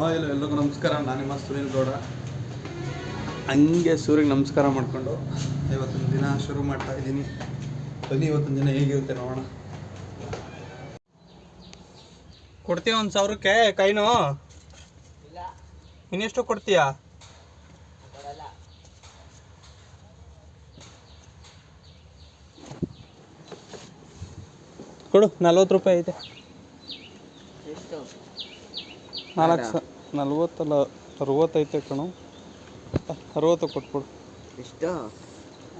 Hi ಎಲ್ಲರಿಗೂ ನಮಸ್ಕಾರ. ನಾನು ನಿಮ್ಮ ಸುನೀಲ್ ಗೌಡ. ಹಂಗೆ ಸೂರ್ಯಗೆ ನಮಸ್ಕಾರ ಮಾಡಿಕೊಂಡು ಇವತ್ತಿನ ದಿನ ಶುರು ಮಾಡ್ತಾ ಇದ್ದೀನಿ. ಬನ್ನಿ ಇವತ್ತಿನ ದಿನ ಹೇಗಿರುತ್ತೆ ನೋಡೋಣ. ಕೊಡ್ತೀಯ ಒಂದು ಸಾವಿರಕ್ಕೆ ಕೈನು? ಇನ್ನೆಷ್ಟು ಕೊಡ್ತೀಯಾ? ಕೊಡು ನಲ್ವತ್ತು ರೂಪಾಯಿ ಐತೆ. ನಾಲ್ಕು ಸ ನಲ್ವತ್ತಲ್ಲ ಅರವತ್ತೈತೆ ಕಣು. ಅರವತ್ತು ಕೊಟ್ಬಿಡು. ಎಷ್ಟು?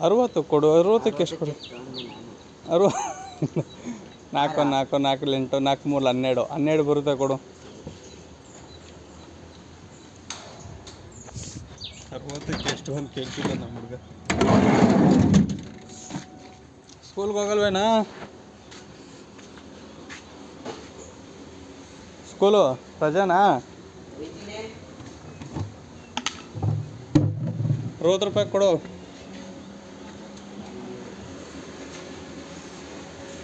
ಅರವತ್ತು ಕೊಡು ಅರವತ್ತಕ್ಕೆ ಎಷ್ಟು ಕೊಡು? ಅರವ ನಾಲ್ಕು ನಾಲ್ಕು ನಾಲ್ಕು ಎಂಟು ನಾಲ್ಕು ಮೂರು ಹನ್ನೆರಡು. ಹನ್ನೆರಡು ಬರುತ್ತೆ ಕೊಡು. ಅರವತ್ತಕ್ಕೆ ಎಷ್ಟು ಅಂತ ಕೇಳ್ತಿದ್ದ ನಮ್ಮ ಹುಡುಗ. ಸ್ಕೂಲ್ಗೆ ಹೋಗಲ್ವೇನಾ? ಸ್ಕೂಲು ರಜಾನಾ? ಅರವತ್ತು ರೂಪಾಯಿ ಕೊಡು.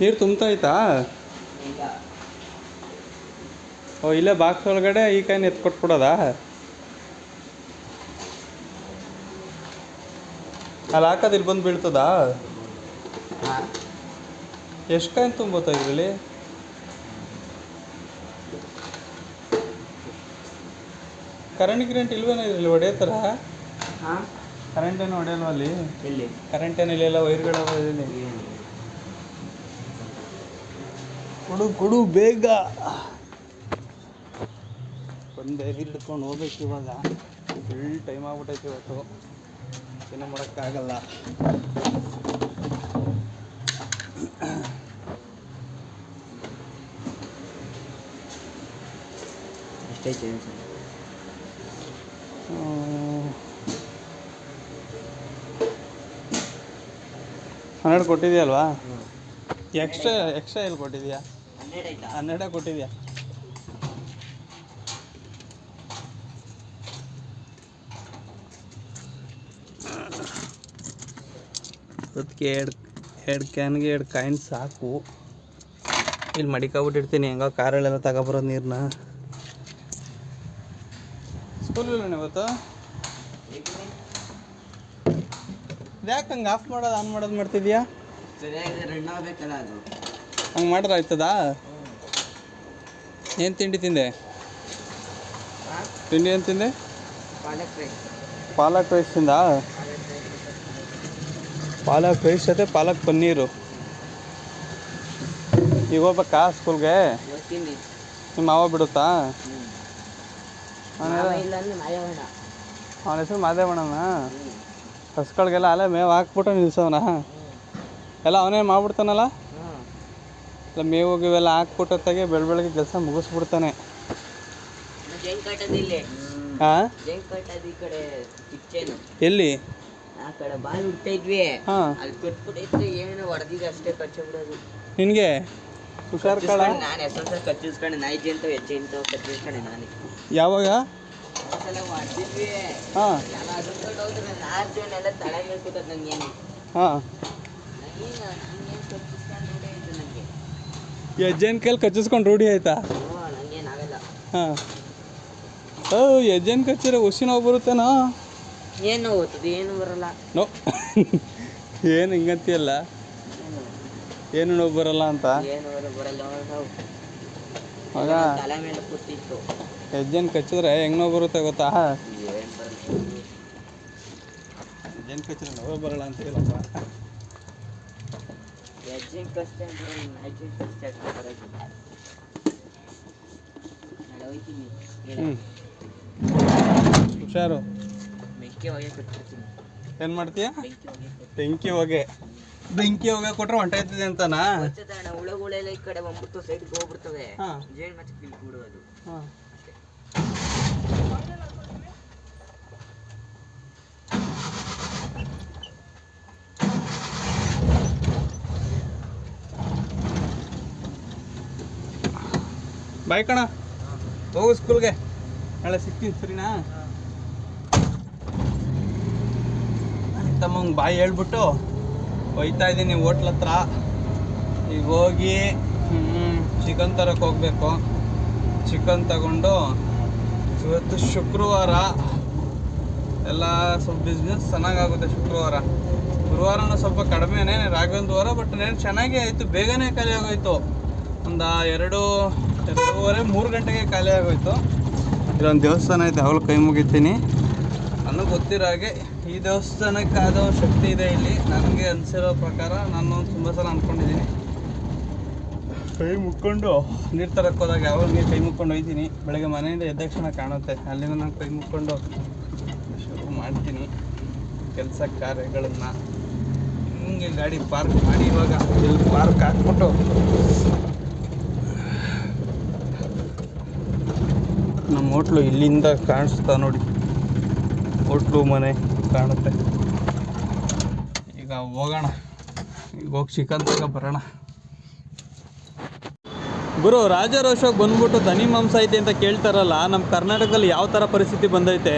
ನೀರು ತುಂಬ್ತಾ ಐತಾ ಇಲ್ಲ ಓ, ಇಲ್ಲೇ ಬಾಕ್ಸ್ ಒಳಗಡೆ ಈ ಕಾಯಿನ ಎತ್ಕೊಟ್ಬಿಡೋದಾ? ಅಲ್ಲಿ ಹಾಕೋದು ಇಲ್ಲಿ ಬಂದು ಬೀಳ್ತದಾ? ಎಷ್ಟು ಕಾಯಿನ್ ತುಂಬೋತಾ ಇದ್ರಲ್ಲಿ? ಕರೆಂಟ್ ಗಿರೆಂಟ್ ಇಲ್ವೇನೋ ಇದ್ರಲ್ಲಿ ಥರ? ಹಾಂ. ಕರೆಂಟ್ ಏನು ಹೊಡೆಯಲ್ವ ಅಲ್ಲಿ? ಎಲ್ಲಿ? ಕರೆಂಟ್ ಏನು ಇಲ್ಲ ವೈರ್ಗಳು ಕೊಡು ಕೊಡು ಬೇಗ. ಒಂದೇ ಹಿಡ್ಕೊಂಡು ಹೋಗ್ಬೇಕು ಇವಾಗ. ಫುಲ್ ಟೈಮ್ ಆಗ್ಬಿಟ್ಟೈತೆ ಇವತ್ತು. ಏನೂ ಮಾಡೋಕ್ಕಾಗಲ್ಲ. ಅಷ್ಟೇ ಅನ್ಸಲ್ಲ ಹನ್ನೆರಡು ಕೊಟ್ಟಿದ್ಯಲ್ವಾ ಎಕ್ಸ್ಟ್ರಾ ಎಕ್ಸ್ಟ್ರಾ ಎಲ್ಲಿ ಕೊಟ್ಟಿದ್ಯಾ ಹನ್ನೆರಡು ಕೊಟ್ಟಿದ್ಯಾ ಅದಕ್ಕೆ ಎರಡು ಎರಡು ಕ್ಯಾನ್ಗೆ ಎರಡು ಕಾಯಿನ್ ಸಾಕು. ಇಲ್ಲಿ ಮಡಿಕಾಬಿಟ್ಟಿರ್ತೀನಿ, ಹೆಂಗೋ ಕಾರಲ್ಲೆಲ್ಲ ತಗೊಬರೋದು ನೀರನ್ನ ಸ್ಕೂಲ್ ಇಲ್ಲ ಇವತ್ತು? ಯಾಕೆ ಹಂಗೆ ಆಫ್ ಮಾಡೋದು ಆನ್ ಮಾಡೋದು ಮಾಡ್ತಿದ್ಯಾ? ಸರಿಯಾಗಿ ರನ್ ಆಗ್ಬೇಕಲ್ಲ ಅದು. ಹಂಗೆ ಮಾಡಿದ್ರೆ ಆಯ್ತದಾ ಏನು ತಿಂಡಿ ತಿಂದೆ? ತಿಂಡಿ ಏನು ತಿಂದೆ? ಪಾಲಕ್ ರೈಸ್. ತಿಂದ? ಪಾಲಕ್ ರೈಸ್ ಜೊತೆ ಪಾಲಕ್ ಪನ್ನೀರು. ಈಗ ಹೋಗ್ಬೇಕಾ ಸ್ಕೂಲ್ಗೆ? ನಿಮ್ಮ ಮಾವ ಬಿಡುತ್ತಾ? ಅವನ ಹೆಸರು ಮಾದೇವಣ್ಣನ? ಹಸ್ಗಳಿಗೆಲ್ಲ ಅಲ್ಲೇ ಮೇವು ಹಾಕ್ಬಿಟ್ಟು ನಿಲ್ಸವನ. ಎಲ್ಲ ಅವನೇ ಮಾಡ್ಬಿಡ್ತಾನಲ್ಲ? ಎಲ್ಲ ಮೇವು ಇವೆಲ್ಲ ಹಾಕ್ಬಿಟ್ಟು ತೆಗೆ ಬೆಳ ಬೆಳಗ್ಗೆ ಕೆಲಸ ಮುಗಿಸ್ಬಿಡ್ತಾನೆ. ಇಲ್ಲಿ ಎಲ್ಲಿ? ನಿನಗೆ? ಹುಷಾರ್ ಯಾವಾಗ? ಹಾಂ. ಹಾಂ. ಹೆಜ್ಜೆನ ಕೈಲಿ ಕಚ್ಚಿಸ್ಕೊಂಡು ರೂಢಿ ಆಯ್ತಾ? ಹಾಂ. ಓ ಹೆಜ್ಜೆನ ಕಚ್ಚಿರ ಹುಸಿ ನೋವು ಬರುತ್ತೇನೋ? ಏನು ಏನು ಬರಲ್ಲ. ನೋ. ಏನು ಹಿಂಗಂತಿಯಲ್ಲ? ಏನು ನೋವು ಬರಲ್ಲ ಅಂತ? ಏನು ಬರಲ್ಲ. ನೋವು. ಮಗ. ತಲೆ ಮೇಲೆ ಕೂತಿತ್ತು. ಹೆಜ್ಜೆನ ಕಚ್ಚಿದ್ರೆ ಹೆಂಗ್ ನೋವು ಬರುತ್ತೆ ಗೊತ್ತಾ? ಹೆಜ್ಜೆನ್ ಕಚ್ಚಿದ್ರೆ ನೋವೇ ಬರಲ್ಲ ಅಂತ ಹೇಳಪ್ಪ ಬರೋದು ಹುಷಾರು. ಏನ್ ಮಾಡ್ತೀಯ? ಬೆಂಕಿ ಹೋಗಿ ಬೆಂಕಿ ಹೊಗೆ. ಕೊಟ್ರೆ ಹೊಂಟಾಯ್ತದೆ ಅಂತನಾ? ಹುಳಗಳೆಲ್ಲ ಈ ಕಡೆ ಬಂದ್ಬಿಟ್ಟು ಸೈಡ್ಗೆ ಹೋಗ್ಬಿಡ್ತವೆ. ಹಾಂ. ಜೇನು ಮತ್ತೆ ಅದು. ಬಿಡುವುದು ಬಾಯ್ ಕಣ ಹೋಗು ಸ್ಕೂಲ್ಗೆ. ನಾಳೆ ಸಿಗ್ತೀನಿ ಸರಿನಾ? ತಮ್ಮಂಗೆ ಬಾಯಿ ಹೇಳ್ಬಿಟ್ಟು ಒಯ್ತಾ ಇದ್ದೀನಿ ಹೋಟ್ಲ್ ಹತ್ರ. ಈಗ ಹೋಗಿ ಚಿಕನ್ ತರಕ್ಕೆ ಹೋಗ್ಬೇಕು. ಚಿಕನ್ ತಗೊಂಡು ಇವತ್ತು ಶುಕ್ರವಾರ. ಎಲ್ಲ ಸ್ವಲ್ಪ ಬಿಸ್ನೆಸ್ ಚೆನ್ನಾಗಾಗುತ್ತೆ ಶುಕ್ರವಾರ. ಗುರುವಾರನೂ ಸ್ವಲ್ಪ ಕಡಿಮೆನೇ ರಾಘವೇಂದ್ರ ವಾರ ಬಟ್ ನೇನು ಚೆನ್ನಾಗೇ ಆಯಿತು, ಬೇಗನೆ ಖಾಲಿ ಆಗೋಯ್ತು. ಒಂದು ಎರಡು ಎರಡೂವರೆ ಮೂರು ಗಂಟೆಗೆ ಖಾಲಿ ಆಗೋಯ್ತು. ಇಲ್ಲೊಂದು ದೇವಸ್ಥಾನ ಐತೆ ಅವಳು ಕೈ ಮುಗಿತೀನಿ. ನನಗೆ ಗೊತ್ತಿರೋ ಹಾಗೆ ಈ ದೇವಸ್ಥಾನಕ್ಕೆ ಆದ ಶಕ್ತಿ ಇದೆ ಇಲ್ಲಿ. ನನಗೆ ಅನಿಸಿರೋ ಪ್ರಕಾರ ನಾನು ತುಂಬ ಸಲ ಅಂದ್ಕೊಂಡಿದ್ದೀನಿ ಕೈ ಮುಕ್ಕೊಂಡು? ನೀರು ತರಕ್ಕೆ ಹೋದಾಗ ಯಾವಾಗ ನೀರು ಕೈ ಮುಕ್ಕೊಂಡು ಹೋಯ್ತೀನಿ. ಬೆಳಗ್ಗೆ ಮನೆಯಿಂದ ಎದ್ದಕ್ಷಣ ಕಾಣುತ್ತೆ. ಅಲ್ಲಿಂದ ನಾನು ಕೈ ಮುಕ್ಕೊಂಡು ಶುರು ಮಾಡ್ತೀನಿ. ಕೆಲಸ ಕಾರ್ಯಗಳನ್ನು. ಹಿಂಗೆ ಗಾಡಿ ಪಾರ್ಕ್ ಮಾಡಿ ಇವಾಗ. ಇಲ್ಲಿ ಪಾರ್ಕ್ ಹಾಕ್ಬಿಟ್ಟು ನಮ್ಮ ಹೋಟ್ಲು ಇಲ್ಲಿಂದ ಕಾಣಿಸ್ತಾ ನೋಡಿ. ಹೋಟ್ಲು ಮನೆ ಕಾಣುತ್ತೆ. ಈಗ ಹೋಗೋಣ. ಈಗ ಹೋಗಿ ಚಿಕನ್ ತಕ ಬರೋಣ. ಗುರು ರಾಜಾರೋಷಕ್ಕೆ ಬಂದ್ಬಿಟ್ಟು ದನಿ ಮಾಂಸ ಐತೆ ಅಂತ ಕೇಳ್ತಾರಲ್ಲ ನಮ್ಮ ಕರ್ನಾಟಕದಲ್ಲಿ ಯಾವ ಥರ ಪರಿಸ್ಥಿತಿ ಬಂದೈತೆ?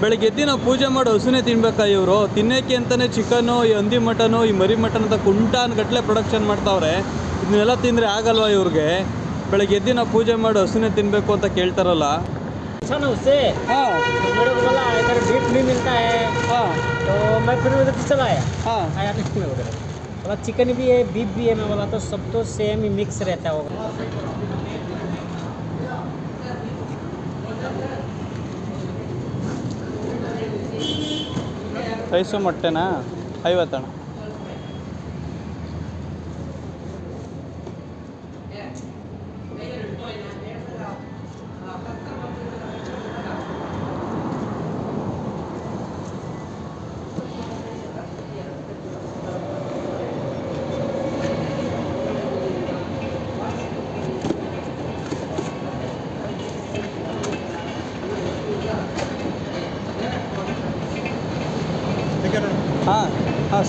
ಬೆಳಗ್ಗೆ ಎದ್ದು ನಾವು ಪೂಜೆ ಮಾಡಿ ಹಸುನೇ ತಿನ್ಬೇಕಾ ಇವರು? ತಿನ್ನೋಕ್ಕೆ ಅಂತಲೇ ಚಿಕನು, ಈ ಹಂದಿ ಮಟನು, ಈ ಮರಿ ಮಟನ್ ಅಂತ ಕುಂಟಾನ್ ಗಟ್ಟಲೆ ಪ್ರೊಡಕ್ಷನ್ ಮಾಡ್ತಾವ್ರೆ. ಇದನ್ನೆಲ್ಲ ತಿಂದರೆ ಆಗಲ್ವಾ ಇವ್ರಿಗೆ? ಬೆಳಗ್ಗೆ ಎದ್ದು ನಾವು ಪೂಜೆ ಮಾಡಿ ಹಸುನೇ ತಿನ್ನಬೇಕು ಅಂತ ಕೇಳ್ತಾರಲ್ಲ अच्छा ना उससे ಹಾಂ तो मेरे को बोला इधर बीफ नहीं मिलता है ಹಾಂ तो मैं फिर उधर से चला आया ಹಾಂ आया तो इसमें वगैरह बोला चिकन भी है बीफ भी है मैं बोला तो सब तो सेम ही मिक्स रहता होगा ರೈಸು ಮೊಟ್ಟೆನಾ ಐವತ್ತಣ್ಣ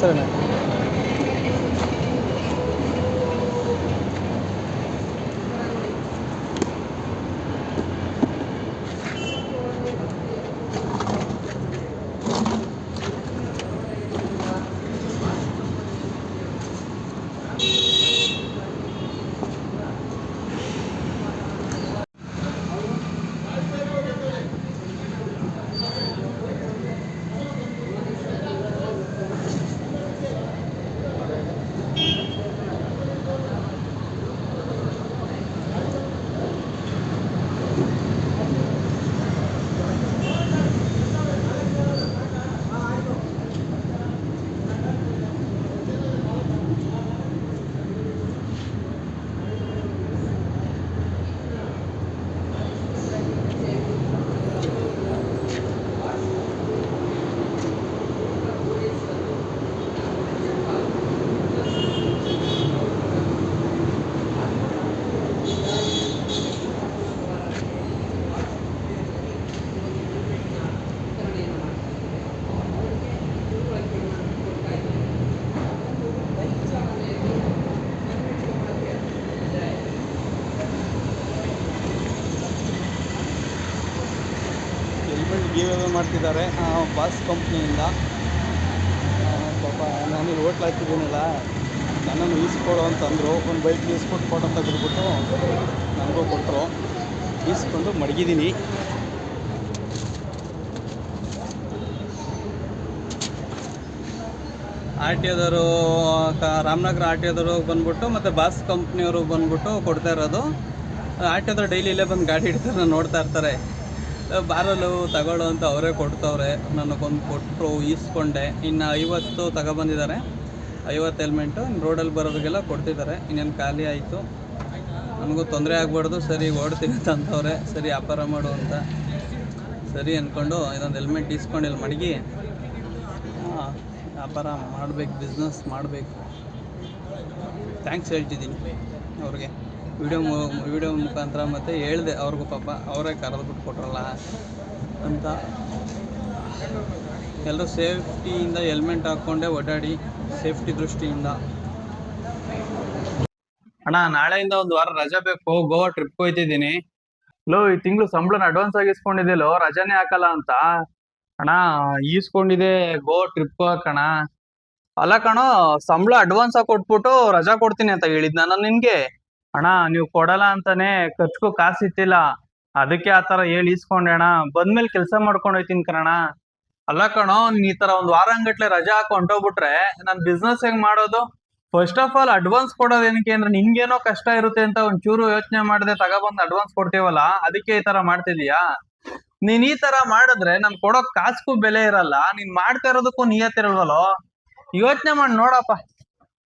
ಹಾಂ ಸರಿನಾ ಹೆಲ್ಮೆಟ್ ಗಿವ್ ಮಾಡ್ತಿದ್ದಾರೆ. ಬಾಸ್ ಕಂಪ್ನಿಯಿಂದ ಪಾಪ ನಾನು ಇಲ್ಲಿ ಹೋಟ್ಲ್ ಹಾಕಿದ್ದೀನಲ್ಲ. ನನ್ನನ್ನು ಈಸ್ಕೊಡು ಅಂತಂದರು. ಒಂದು ಬೈಕ್ ಈಸ್ಕೊಟ್ಟು ಫೋಟೋ ತೆಗೆದುಬಿಟ್ಟು ನನಗೂ ಕೊಟ್ಟರು ಈಸ್ಕೊಂಡು ಮಡಗಿದ್ದೀನಿ. ಆರ್ ಟಿ ಒದವರು ರಾಮನಗರ ಆರ್ ಟಿ ಒದವರು ಬಂದ್ಬಿಟ್ಟು ಮತ್ತು ಬಾಸ್ ಕಂಪ್ನಿಯವರು ಬಂದ್ಬಿಟ್ಟು ಕೊಡ್ತಾ ಇರೋದು. ಆರ್ ಟಿ ಒದವ್ರು ಡೈಲಿ ಇಲ್ಲೇ ಬಂದು ಗಾಡಿ ನಾನು ನೋಡ್ತಾ ಇರ್ತಾರೆ. ಬಾರಲು ತಗೊಳ್ಳೋ ಅಂತ ಅವರೇ ಕೊಡ್ತವ್ರೆ. ನನಗೊಂದು ಕೊಟ್ಟರು ಈಸ್ಕೊಂಡೆ. ಇನ್ನು ಐವತ್ತು ತಗೊಬಂದಿದ್ದಾರೆ. ಐವತ್ತು ಹೆಲ್ಮೆಂಟು ರೋಡಲ್ಲಿ ಬರೋರಿಗೆಲ್ಲ ಕೊಡ್ತಿದ್ದಾರೆ. ಇನ್ನೇನು ಖಾಲಿ ಆಯಿತು. ನನಗೂ ತೊಂದರೆ ಆಗಬಾರ್ದು. ಸರಿ ಓಡ್ತೀನಿ ಅಂತ ಅಂತವ್ರೆ ಸರಿ, ವ್ಯಾಪಾರ ಮಾಡು ಅಂತ. ಸರಿ ಅಂದ್ಕೊಂಡು ಇದೊಂದು ಹೆಲ್ಮೆಟ್ ಇಸ್ಕೊಂಡು ಇಲ್ಲಿ ಮಡಗಿ ವ್ಯಾಪಾರ ಮಾಡಬೇಕು ಬಿಸ್ನೆಸ್ ಮಾಡಬೇಕು. ಥ್ಯಾಂಕ್ಸ್ ಹೇಳ್ತಿದ್ದೀನಿ ಅವ್ರಿಗೆ. ವಿಡಿಯೋ ಮು, ವಿಡಿಯೋ ಮುಖಾಂತರ ಮತ್ತು ಹೇಳಿದೆ ಅವ್ರಿಗೂ ಪಾಪ, ಅವರೇ ಕರೆದ್ಬಿಟ್ಟು ಕೊಟ್ರಲ್ಲ ಅಂತ. ಎಲ್ಲರೂ ಸೇಫ್ಟಿಯಿಂದ ಹೆಲ್ಮೆಟ್ ಹಾಕ್ಕೊಂಡೆ ಓಡಾಡಿ, ಸೇಫ್ಟಿ ದೃಷ್ಟಿಯಿಂದ. ಅಣ್ಣ, ನಾಳೆಯಿಂದ ಒಂದು ವಾರ ರಜೆ ಬೇಕು. ಗೋವಾ ಟ್ರಿಪ್ ಹೋಯ್ತಿದ್ದೀನಿ. ಲೋ, ಈ ತಿಂಗಳು ಸಂಬಳನ ಅಡ್ವಾನ್ಸ್ ಆಗಿ ಇಸ್ಕೊಂಡಿದ್ದಿಲ್ಲೋ ರಜಾನೇ ಹಾಕಲ್ಲ ಅಂತ. ಅಣ್ಣ ಈಸ್ಕೊಂಡಿದೆ ಗೋವಾ ಟ್ರಿಪ್ ಹಾಕಣ ಅಲ್ಲ ಕಣೋ, ಸಂಬಳ ಅಡ್ವಾನ್ಸ್ ಆಗಿ ಕೊಟ್ಬಿಟ್ಟು ರಜಾ ಕೊಡ್ತೀನಿ ಅಂತ ಹೇಳಿದ್ ನಾನು ನಿನ್ಗೆ? ಅಣ್ಣ, ನೀವು ಕೊಡಲ್ಲ ಅಂತಾನೆ ಖರ್ಚಿಗೂ ಕಾಸು ಇತ್ತಿಲ್ಲ ಅದಕ್ಕೆ ಆ ತರ ಹೇಳಿ ಇಸ್ಕೊಂಡೆ ಅಣ್ಣ. ಬಂದ್ಮೇಲೆ ಕೆಲಸ ಮಾಡ್ಕೊಂಡು ಹೋಯ್ತೀನಿ ಕಣ ಅಲ್ಲ ಕಣೋ ನೀನ್ ಈ ತರ ಒಂದ್ ವಾರಂಗಟ್ಲೆ ರಜಾ ಹಾಕಿ ಹೊಂಟೋಗ್ಬಿಟ್ರೆ ನಾನ್ ಬಿಸ್ನೆಸ್ ಹೆಂಗ್ ಮಾಡೋದು? ಫಸ್ಟ್ ಆಫ್ ಆಲ್ ಅಡ್ವಾನ್ಸ್ ಕೊಡೋದು ಏನಕ್ಕೆ ಅಂದ್ರೆ ನಿಂಗೇನೋ ಕಷ್ಟ ಇರುತ್ತೆ ಅಂತ ಒಂಚೂರು ಯೋಚನೆ ಮಾಡದೆ ತಗೊಬಂದ್ ಅಡ್ವಾನ್ಸ್ ಕೊಡ್ತೀವಲ್ಲ, ಅದಕ್ಕೆ ಈ ತರ ಮಾಡ್ತಿದೀಯಾ? ನೀನ್ ಈ ತರ ಮಾಡಿದ್ರೆ ನನ್ ಕೊಡೋ ಕಾಸ್ಗೂ ಬೆಲೆ ಇರಲ್ಲ, ನೀನ್ ಮಾಡ್ತಾ ಇರೋದಕ್ಕೂ ನಿಯತ್ ಇರಲ್ವಲ್ಲೋ ಯೋಚನೆ ಮಾಡಿ ನೋಡಪ್ಪ.